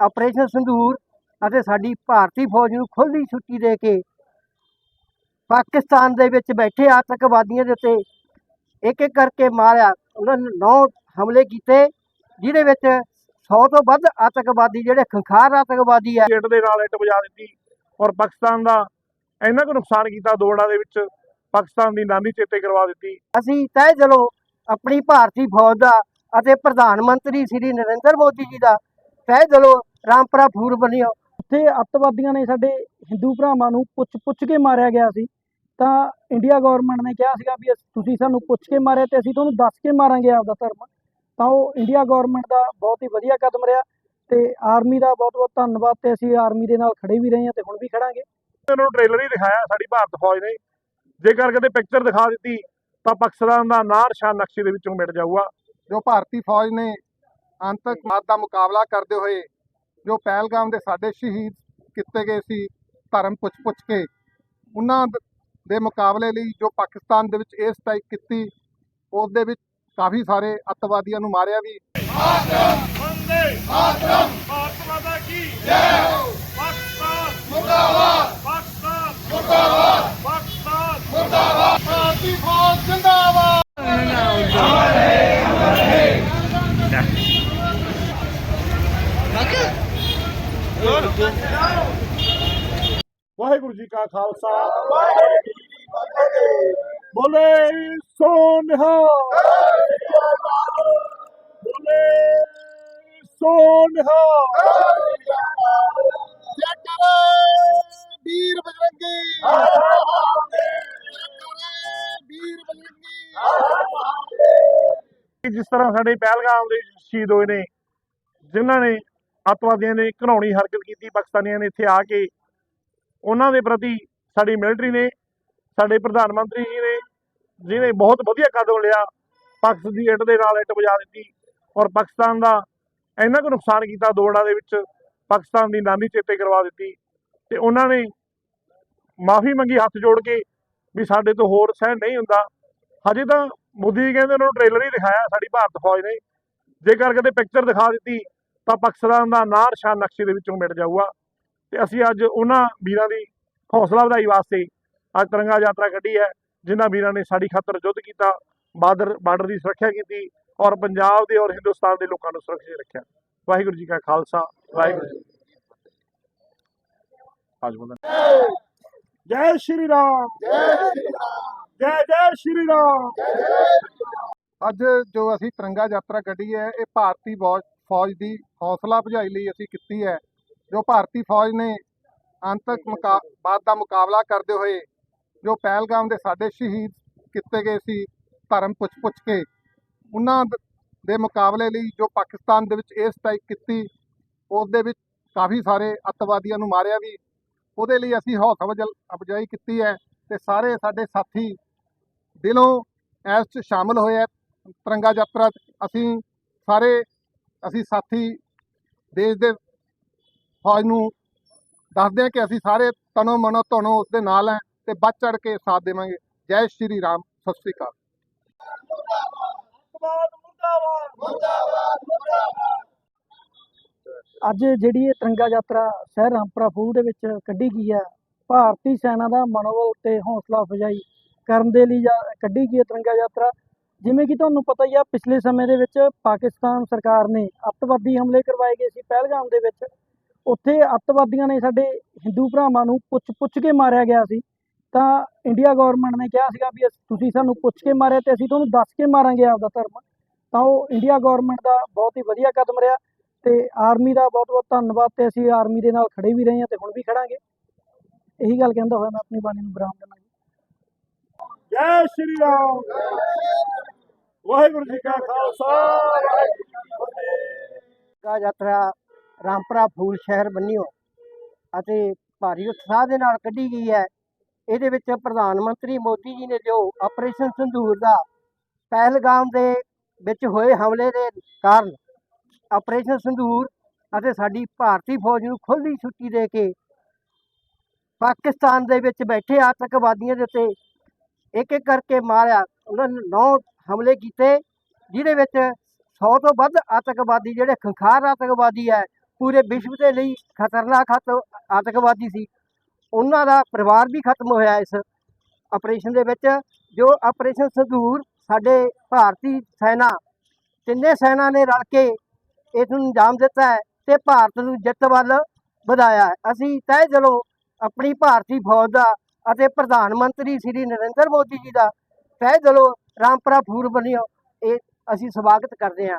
Operation ਸੰਧੂਰ ਅਤੇ ਸਾਡੀ ਭਾਰਤੀ ਫੌਜ ਨੂੰ ਖੁੱਲ੍ਹੀ ਛੁੱਟੀ ਦੇ ਕੇ ਪਾਕਿਸਤਾਨ ਦੇ ਵਿੱਚ ਬੈਠੇ ਆਤੰਕਵਾਦੀਆਂ ਦੇ ਉੱਤੇ ਇੱਕ ਇੱਕ ਕਰਕੇ ਮਾਰਿਆ। ਉਹਨਾਂ ਨੇ ਨੌ ਹਮਲੇ ਕੀਤੇ ਜਿਹਦੇ ਵਿੱਚ 100 ਤੋਂ ਵੱਧ ਆਤੰਕਵਾਦੀ ਜਿਹੜੇ ਖੰਖਾਰ ਆਤੰਕਵਾਦੀ ਹੈ ਇੱਟ ਦੇ ਨਾਲ ਇੱਟ ਵਜਾ ਦਿੱਤੀ ਔਰ ਪਾਕਿਸਤਾਨ ਦਾ ਇੰਨਾ ਕੁ ਨੁਕਸਾਨ ਕੀਤਾ ਦੋੜਾ ਦੇ ਵਿੱਚ ਪਾਕਿਸਤਾਨ ਦੀ ਨਾਨੀ ਚੇਤੇ ਕਰਵਾ ਦਿੱਤੀ। ਅਸੀਂ ਤਹਿ ਦਿਲੋਂ ਆਪਣੀ ਭਾਰਤੀ ਫੌਜ ਦਾ ਅਤੇ ਪ੍ਰਧਾਨ ਮੰਤਰੀ ਸ੍ਰੀ ਨਰਿੰਦਰ ਮੋਦੀ ਜੀ ਦਾ ਤਹਿ ਦਿਲੋਂ ਰਾਮਪੁਰਾ ਫੂਰ ਬਣਿਓ ਉੱਥੇ ਅੱਤਵਾਦੀਆਂ ਨੇ ਸਾਡੇ ਹਿੰਦੂ ਭਰਾਵਾਂ ਨੂੰ ਪੁੱਛ ਪੁੱਛ ਕੇ ਮਾਰਿਆ ਗਿਆ ਸੀ। ਤਾਂ ਇੰਡੀਆ ਗਵਰਨਮੈਂਟ ਨੇ ਕਿਹਾ ਸੀਗਾ ਵੀ ਅਸ- ਤੁਸੀਂ ਸਾਨੂੰ ਪੁੱਛ ਕੇ ਮਾਰਿਆ ਤੇ ਅਸੀਂ ਤੁਹਾਨੂੰ ਦੱਸ ਕੇ ਮਾਰਾਂਗੇ ਆਪਦਾ ਧਰਮ। ਤਾਂ ਉਹ ਇੰਡੀਆ ਗਵਰਨਮੈਂਟ ਦਾ ਬਹੁਤ ਹੀ ਵਧੀਆ ਕਦਮ ਰਿਹਾ ਤੇ ਆਰਮੀ ਦਾ ਬਹੁਤ ਬਹੁਤ ਧੰਨਵਾਦ ਤੇ ਅਸੀਂ ਆਰਮੀ ਦੇ ਨਾਲ ਖੜੇ ਵੀ ਰਹੇ ਹਾਂ ਤੇ ਹੁਣ ਵੀ ਖੜਾਂਗੇ। ਉਹਨਾਂ ਨੂੰ ਟ੍ਰੇਲਰ ਹੀ ਦਿਖਾਇਆ ਸਾਡੀ ਭਾਰਤ ਫੌਜ ਨੇ। ਜੇਕਰ ਕਦੇ ਪਿਕਚਰ ਦਿਖਾ ਦਿੱਤੀ ਤਾਂ ਪਾਕਿਸਤਾਨ ਦਾ ਨਾਂ ਨਿਸ਼ਾਨ ਨਕਸ਼ੇ ਦੇ ਵਿੱਚੋਂ ਮਿਟ ਜਾਊਗਾ। ਜੋ ਭਾਰਤੀ ਫੌਜ ਨੇ ਆਤੰਕਵਾਦ ਦਾ ਮੁਕਾਬਲਾ ਕਰਦੇ ਹੋਏ ਜੋ ਪਹਿਲਗਾਮ ਦੇ ਸਾਡੇ ਸ਼ਹੀਦ ਕੀਤੇ ਗਏ ਸੀ ਧਰਮ ਪੁੱਛ ਪੁੱਛ ਕੇ, ਉਹਨਾਂ ਦੇ ਮੁਕਾਬਲੇ ਲਈ ਜੋ ਪਾਕਿਸਤਾਨ ਦੇ ਵਿੱਚ ਇਹ ਸਟ੍ਰਾਈਕ ਕੀਤੀ ਉਸ ਦੇ ਵਿੱਚ ਕਾਫੀ ਸਾਰੇ ਅੱਤਵਾਦੀਆਂ ਨੂੰ ਮਾਰਿਆ ਵੀ। ਵੰਦੇ! ਮਾਤਰਮ ਭਾਰਤ ਮਾਤਾ ਕੀ? ਜੈ ਹੋ! ਪਾਕਿਸਤਾਨ! ਮੁਰਦਾਬਾਦ! ਪਾਕਿਸਤਾਨ! ਮੁਰਦਾਬਾਦ! ਪਾਕਿਸਤਾਨ! ਮੁਰਦਾਬਾਦ ਭਾਰਤੀ ਫੌਜ ਜਿੰਦਾਬਾਦ ਵਾਹਿਗੁਰੂ ਜੀ ਕਾ ਖਾਲਸਾ। ਵਾਹਿਗੁਰੂ ਜੀ ਕੀ ਫਤਿਹ। ਬੋਲੇ ਸੋ ਨਿਹਾਲ। ਬੋਲੇ ਸੋ ਨਿਹਾਲ। ਵੀਰ ਬਜਰੰਗੀ। ਵੀਰ ਬਜਰੰਗੀ। ਕਿ ਜਿਸ ਤਰ੍ਹਾਂ ਸਾਡੇ ਪਹਿਲਗਾਮ ਦੇ ਸ਼ਹੀਦ ਹੋਏ ਨੇ ਜਿਨ੍ਹਾਂ ਨੇ ਅੱਤਵਾਦੀਆਂ ਨੇ ਘਿਨਾਉਣੀ ਹਰਕਤ ਕੀਤੀ ਪਾਕਿਸਤਾਨੀਆਂ ਨੇ ਇੱਥੇ ਆ ਕੇ ਉਹਨਾਂ ਦੇ ਪ੍ਰਤੀ ਸਾਡੀ ਮਿਲਟਰੀ ਨੇ, ਸਾਡੇ ਪ੍ਰਧਾਨ ਮੰਤਰੀ ਜੀ ਨੇ, ਜਿਹਨੇ ਬਹੁਤ ਵਧੀਆ ਕਦਮ ਲਿਆ ਪਾਕਿਸਤਾਨ ਦੀ ਇੱਟ ਦੇ ਨਾਲ ਇੱਟ ਵਜਾ ਦਿੱਤੀ ਔਰ ਪਾਕਿਸਤਾਨ ਦਾ ਇੰਨਾ ਕੁ ਨੁਕਸਾਨ ਕੀਤਾ ਦੋੜਾ ਦੇ ਵਿੱਚ, ਪਾਕਿਸਤਾਨ ਦੀ ਨਾਨੀ ਚੇਤੇ ਕਰਵਾ ਦਿੱਤੀ ਤੇ ਉਹਨਾਂ ਨੇ ਮਾਫੀ ਮੰਗੀ ਹੱਥ ਜੋੜ ਕੇ ਵੀ ਸਾਡੇ ਤੋਂ ਹੋਰ ਸਹਿਣ ਨਹੀਂ ਹੁੰਦਾ। ਹਜੇ ਤਾਂ ਮੋਦੀ ਜੀ ਕਹਿੰਦੇ ਉਹਨਾਂ ਨੂੰ ਟ੍ਰੇਲਰ ਹੀ ਦਿਖਾਇਆ, ਸਾਡੀ ਭਾਰਤ ਫੌਜ ਨੇ। ਜੇਕਰ ਕਦੇ ਪਿਕਚਰ ਦਿਖਾ ਦਿੱਤੀ ਤਾਂ ਪਾਕਿਸਤਾਨ ਦਾ ਨਾਂ ਨਿਸ਼ਾਨ ਨਕਸ਼ੇ ਦੇ ਵਿੱਚੋਂ ਮਿਟ ਜਾਊਗਾ। ਤੇ ਅਸੀਂ ਅੱਜ ਉਹਨਾਂ ਵੀਰਾਂ ਦੀ ਹੌਸਲਾ ਵਧਾਈ ਵਾਸਤੇ ਅੱਜ ਤਿਰੰਗਾ ਯਾਤਰਾ ਕੱਢੀ ਹੈ ਜਿਨ੍ਹਾਂ ਵੀਰਾਂ ਨੇ ਸਾਡੀ ਖਾਤਰ ਯੁੱਧ ਕੀਤਾ ਬਾਰਡਰ ਬਾਰਡਰ ਦੀ ਸੁਰੱਖਿਆ ਕੀਤੀ ਔਰ ਪੰਜਾਬ ਦੇ ਔਰ ਹਿੰਦੁਸਤਾਨ ਦੇ ਲੋਕਾਂ ਨੂੰ ਸੁਰੱਖਿਅਤ ਰੱਖਿਆ। ਵਾਹਿਗੁਰੂ ਜੀ ਕਾ ਖਾਲਸਾ ਵਾਹਿਗੁਰੂ ਜੀ ਕੀ ਫਤਿਹ। ਅੱਜ ਬੰਦਾ। ਜੈ ਸ਼੍ਰੀ ਰਾਮ। ਜੈ ਜੈ ਸ਼੍ਰੀ ਰਾਮ। ਅੱਜ ਜੋ ਅਸੀਂ ਤਿਰੰਗਾ ਯਾਤਰਾ ਕੱਢੀ ਹੈ ਇਹ ਭਾਰਤੀ ਫੌਜ ਦੀ ਹੌਸਲਾ ਭਜਾਈ ਲਈ ਅਸੀਂ ਕੀਤੀ ਹੈ। ਜੋ ਭਾਰਤੀ ਫੌਜ ਨੇ ਆਤੰਕਵਾਦ ਦਾ ਮੁਕਾਬਲਾ ਕਰਦੇ ਹੋਏ ਜੋ ਪਹਿਲਗਾਮ ਦੇ ਸਾਡੇ ਸ਼ਹੀਦ ਕੀਤੇ ਗਏ ਸੀ ਧਰਮ ਪੁੱਛ ਪੁੱਛ ਕੇ, ਉਹਨਾਂ ਦ- ਦੇ ਮੁਕਾਬਲੇ ਲਈ ਜੋ ਪਾਕਿਸਤਾਨ ਦੇ ਵਿੱਚ ਇਹ ਸਟ੍ਰਾਈਕ ਕੀਤੀ ਉਸ ਦੇ ਵਿੱਚ ਕਾਫੀ ਸਾਰੇ ਅੱਤਵਾਦੀਆਂ ਨੂੰ ਮਾਰਿਆ ਵੀ। ਉਹਦੇ ਲਈ ਅਸੀਂ ਹੌਸਲਾ ਅਫਜ਼ਲ- ਅਫਜ਼ਾਈ ਕੀਤੀ ਹੈ ਤੇ ਸਾਰੇ ਸਾਡੇ ਸਾਥੀ ਦਿਲੋਂ ਇਸ 'ਚ ਸ਼ਾਮਲ ਹੋਏ ਹੈ। ਤਿਰੰਗਾ ਯਾਤਰਾ 'ਚ ਅਸੀਂ ਸਾਰੇ, ਅਸੀਂ ਸਾਥੀ ਦੇਸ਼ ਦੇ ਫੌਜ ਨੂੰ ਦੱਸਦੇ ਹਾਂ ਕਿ ਅਸੀਂ ਸਾਰੇ ਤਨੋ ਮਨੋ ਧਨੋ ਉਸ ਦੇ ਨਾਲ ਹੈ ਤੇ ਵੱਧ ਚੜ ਕੇ ਸਾਥ ਦੇਵਾਂਗੇ। ਜੈ ਸ਼੍ਰੀ ਰਾਮ ਸਤਿ ਸ੍ਰੀ ਅਕਾਲ। ਅੱਜ ਜਿਹੜੀ ਇਹ ਤਿਰੰਗਾ ਯਾਤਰਾ ਸ਼ਹਿਰ ਰਾਮਪੁਰਾ ਫੂਲ ਦੇ ਵਿੱਚ ਕੱਢੀ ਗਈ ਹੈ ਭਾਰਤੀ ਸੈਨਾ ਦਾ ਮਨੋਬਲ ਤੇ ਹੌਸਲਾ ਅਫਜ਼ਾਈ ਕਰਨ ਦੇ ਲਈ ਜਾ- ਕੱਢੀ ਗਈ ਹੈ ਤਿਰੰਗਾ ਯਾਤਰਾ। ਜਿਵੇਂ ਕਿ ਤੁਹਾਨੂੰ ਪਤਾ ਹੀ ਆ ਪਿਛਲੇ ਸਮੇਂ ਦੇ ਵਿੱਚ ਪਾਕਿਸਤਾਨ ਸਰਕਾਰ ਨੇ ਅੱਤਵਾਦੀ ਹਮਲੇ ਕਰਵਾਏ ਗਏ ਸੀ ਪਹਿਲਗਾਮ ਦੇ ਵਿੱਚ। ਉੱਥੇ ਅੱਤਵਾਦੀਆਂ ਨੇ ਸਾਡੇ ਹਿੰਦੂ ਭਰਾਵਾਂ ਨੂੰ ਪੁੱਛ ਪੁੱਛ ਕੇ ਮਾਰਿਆ ਗਿਆ ਸੀ। ਤਾਂ ਇੰਡੀਆ ਗਵਰਨਮੈਂਟ ਨੇ ਕਿਹਾ ਸੀਗਾ ਵੀ ਅਸ- ਤੁਸੀਂ ਸਾਨੂੰ ਪੁੱਛ ਕੇ ਮਾਰਿਆ ਤੇ ਅਸੀਂ ਤੁਹਾਨੂੰ ਦੱਸ ਕੇ ਮਾਰਾਂਗੇ ਆਪਦਾ ਧਰਮ। ਤਾਂ ਉਹ ਇੰਡੀਆ ਗਵਰਨਮੈਂਟ ਦਾ ਬਹੁਤ ਹੀ ਵਧੀਆ ਕਦਮ ਰਿਹਾ ਤੇ ਆਰਮੀ ਦਾ ਬਹੁਤ ਬਹੁਤ ਧੰਨਵਾਦ ਤੇ ਅਸੀਂ ਆਰਮੀ ਦੇ ਨਾਲ ਖੜੇ ਵੀ ਰਹੇ ਹਾਂ ਤੇ ਹੁਣ ਵੀ ਖੜਾਂਗੇ। ਇਹੀ ਗੱਲ ਕਹਿੰਦਾ ਹੋਇਆ ਮੈਂ ਆਪਣੀ ਬਾਣੀ ਨੂੰ ਵਿਰਾਮ ਦਿੰਦਾ ਜੀ ਜੈ ਸ਼੍ਰੀ ਰਾਮ। ਵਾਹਿਗੁਰੂ ਜੀ ਕਾ ਖਾਲਸਾ ਵਾਹਿਗੁਰੂ ਜੀ ਕੀ ਫਤਿਹ। ਯਾਤਰਾ ਰਾਮਪੁਰਾ ਫੂਲ ਸ਼ਹਿਰ ਬੰਨਿਓ ਅਤੇ ਭਾਰੀ ਉਤਸ਼ਾਹ ਦੇ ਨਾਲ ਕੱਢੀ ਗਈ ਹੈ। ਇਹਦੇ ਵਿੱਚ ਪ੍ਰਧਾਨ ਮੰਤਰੀ ਮੋਦੀ ਜੀ ਨੇ ਜੋ ਆਪਰੇਸ਼ਨ ਸੰਧੂਰ ਦਾ ਪਹਿਲਗਾਮ ਦੇ ਵਿੱਚ ਹੋਏ ਹਮਲੇ ਦੇ ਕਾਰਨ ਆਪਰੇਸ਼ਨ ਸੰਧੂਰ ਅਤੇ ਸਾਡੀ ਭਾਰਤੀ ਫੌਜ ਨੂੰ ਖੁੱਲ੍ਹੀ ਛੁੱਟੀ ਦੇ ਕੇ ਪਾਕਿਸਤਾਨ ਦੇ ਵਿੱਚ ਬੈਠੇ ਆਤੰਕਵਾਦੀਆਂ ਦੇ ਉੱਤੇ ਇੱਕ ਇੱਕ ਕਰਕੇ ਮਾਰਿਆ, ਉਹਨਾਂ ਨੇ ਨੌ ਹਮਲੇ ਕੀਤੇ, ਜਿਹਦੇ ਵਿੱਚ 100 ਤੋਂ ਵੱਧ ਆਤੰਕਵਾਦੀ ਜਿਹੜੇ ਖੰਖਾਰ ਆਤੰਕਵਾਦੀ ਹੈ ਪੂਰੇ ਵਿਸ਼ਵ ਦੇ ਲਈ ਖਤਰਨਾਕ ਹੱਤ ਆਤੰਕਵਾਦੀ ਸੀ। ਉਹਨਾਂ ਦਾ ਪਰਿਵਾਰ ਵੀ ਖਤਮ ਹੋਇਆ ਇਸ ਆਪਰੇਸ਼ਨ ਦੇ ਵਿੱਚ, ਜੋ ਆਪਰੇਸ਼ਨ ਸੰਦੂਰ ਸਾਡੇ ਭਾਰਤੀ ਸੈਨਾ, ਤਿੰਨੇ ਸੈਨਾ ਨੇ ਰਲ ਕੇ ਇਸ ਨੂੰ ਅੰਜਾਮ ਦਿੱਤਾ ਹੈ ਤੇ ਭਾਰਤ ਨੂੰ ਜਿੱਤ ਵੱਲ ਵਧਾਇਆ ਅਸੀਂ ਤਹਿ ਦਿਲੋਂ ਆਪਣੀ ਭਾਰਤੀ ਫੌਜ ਦਾ ਅਤੇ ਪ੍ਰਧਾਨ ਮੰਤਰੀ ਸ੍ਰੀ ਨਰਿੰਦਰ ਮੋਦੀ ਜੀ ਦਾ ਤਹਿ ਦਿਲੋਂ ਰਾਮਪਰਾ ਫੂਲ ਬਣਿਓ ਇਹ ਅਸੀਂ ਸਵਾਗਤ ਕਰਦੇ ਹਾਂ।